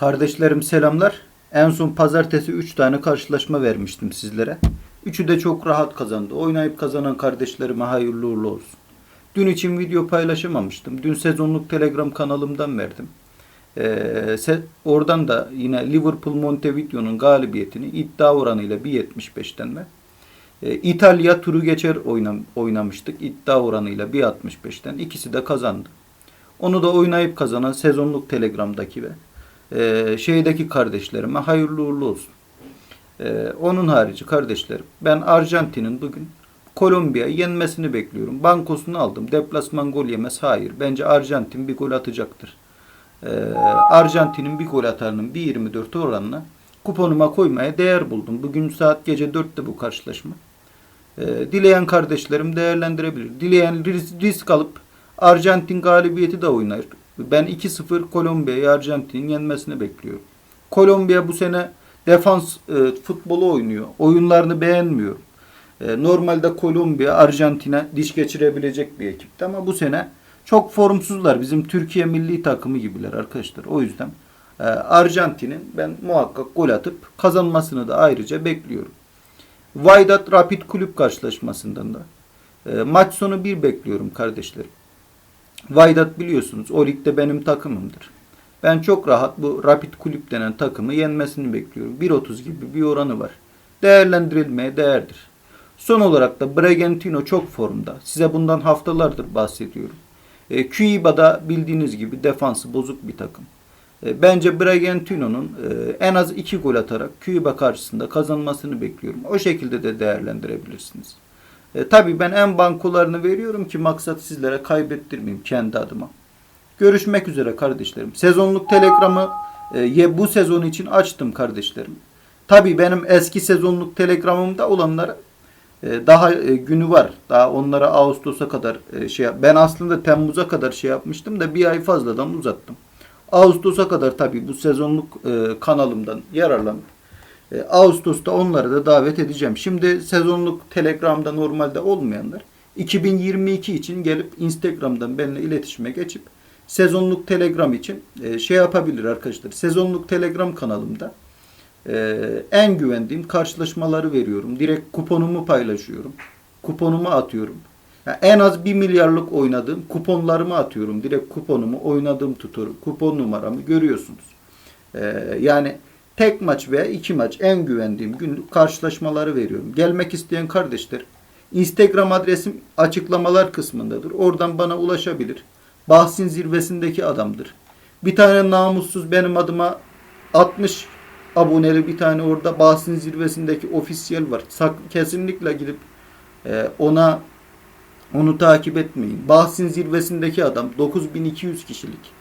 Kardeşlerim selamlar. En son pazartesi 3 tane karşılaşma vermiştim sizlere. Üçü de çok rahat kazandı. Oynayıp kazanan kardeşlerime hayırlı uğurlu olsun. Dün için video paylaşamamıştım. Dün sezonluk Telegram kanalımdan verdim. Ee, oradan da yine Liverpool Montevideo'nun galibiyetini iddia oranıyla 1.75'ten ve e, İtalya turu geçer oynam oynamıştık. iddia oranıyla 1.65'ten. İkisi de kazandı. Onu da oynayıp kazanan sezonluk Telegram'daki ve e, şeydeki kardeşlerime hayırlı uğurlu olsun. E, onun harici kardeşlerim ben Arjantin'in bugün Kolombiya'yı yenmesini bekliyorum. Bankosunu aldım. Deplasman gol yemez. Hayır. Bence Arjantin bir gol atacaktır. E, Arjantin'in bir gol atarının 1.24 oranına kuponuma koymaya değer buldum. Bugün saat gece 4'te bu karşılaşma. Dileyen kardeşlerim değerlendirebilir. Dileyen ris- risk alıp Arjantin galibiyeti de oynar. Ben 2-0 Kolombiya'yı Arjantin'in yenmesini bekliyorum. Kolombiya bu sene defans e, futbolu oynuyor. Oyunlarını beğenmiyor. E, normalde Kolombiya Arjantin'e diş geçirebilecek bir ekipti ama bu sene çok formsuzlar. Bizim Türkiye milli takımı gibiler arkadaşlar. O yüzden e, Arjantin'in ben muhakkak gol atıp kazanmasını da ayrıca bekliyorum. Wydad Rapid Kulüp karşılaşmasından da e, maç sonu bir bekliyorum kardeşlerim. Wydad biliyorsunuz o ligde benim takımımdır. Ben çok rahat bu Rapid Kulüp denen takımı yenmesini bekliyorum. 1.30 gibi bir oranı var. Değerlendirilmeye değerdir. Son olarak da Bragantino çok formda. Size bundan haftalardır bahsediyorum. E, Cuiba'da bildiğiniz gibi defansı bozuk bir takım. E, bence Bragantino'nun e, en az 2 gol atarak Cuiba karşısında kazanmasını bekliyorum. O şekilde de değerlendirebilirsiniz. E, tabii ben en bankolarını veriyorum ki maksat sizlere kaybettirmeyeyim kendi adıma. Görüşmek üzere kardeşlerim. Sezonluk telegramı e, bu sezon için açtım kardeşlerim. Tabii benim eski sezonluk telegramımda olanlara e, daha e, günü var. Daha onlara Ağustos'a kadar e, şey yap- Ben aslında Temmuz'a kadar şey yapmıştım da bir ay fazladan uzattım. Ağustos'a kadar tabii bu sezonluk e, kanalımdan yararlanıp e, Ağustos'ta onları da davet edeceğim. Şimdi sezonluk Telegram'da normalde olmayanlar 2022 için gelip Instagram'dan benimle iletişime geçip sezonluk Telegram için e, şey yapabilir arkadaşlar. Sezonluk Telegram kanalımda e, en güvendiğim karşılaşmaları veriyorum. Direkt kuponumu paylaşıyorum. Kuponumu atıyorum. Ya en az 1 milyarlık oynadığım kuponlarımı atıyorum. Direkt kuponumu oynadığım tutuyorum. Kupon numaramı görüyorsunuz. Ee, yani tek maç veya iki maç en güvendiğim günlük karşılaşmaları veriyorum. Gelmek isteyen kardeşler Instagram adresim açıklamalar kısmındadır. Oradan bana ulaşabilir. Bahsin zirvesindeki adamdır. Bir tane namussuz benim adıma 60 aboneli bir tane orada Bahsin zirvesindeki ofisiyel var. Sak, kesinlikle gidip e, ona onu takip etmeyin. Bahsin zirvesindeki adam 9200 kişilik.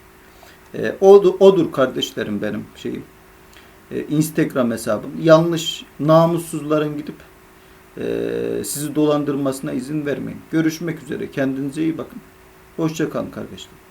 E, odur, odur kardeşlerim benim şeyim. E, Instagram hesabım. Yanlış namussuzların gidip e, sizi dolandırmasına izin vermeyin. Görüşmek üzere. Kendinize iyi bakın. Hoşça kalın kardeşlerim.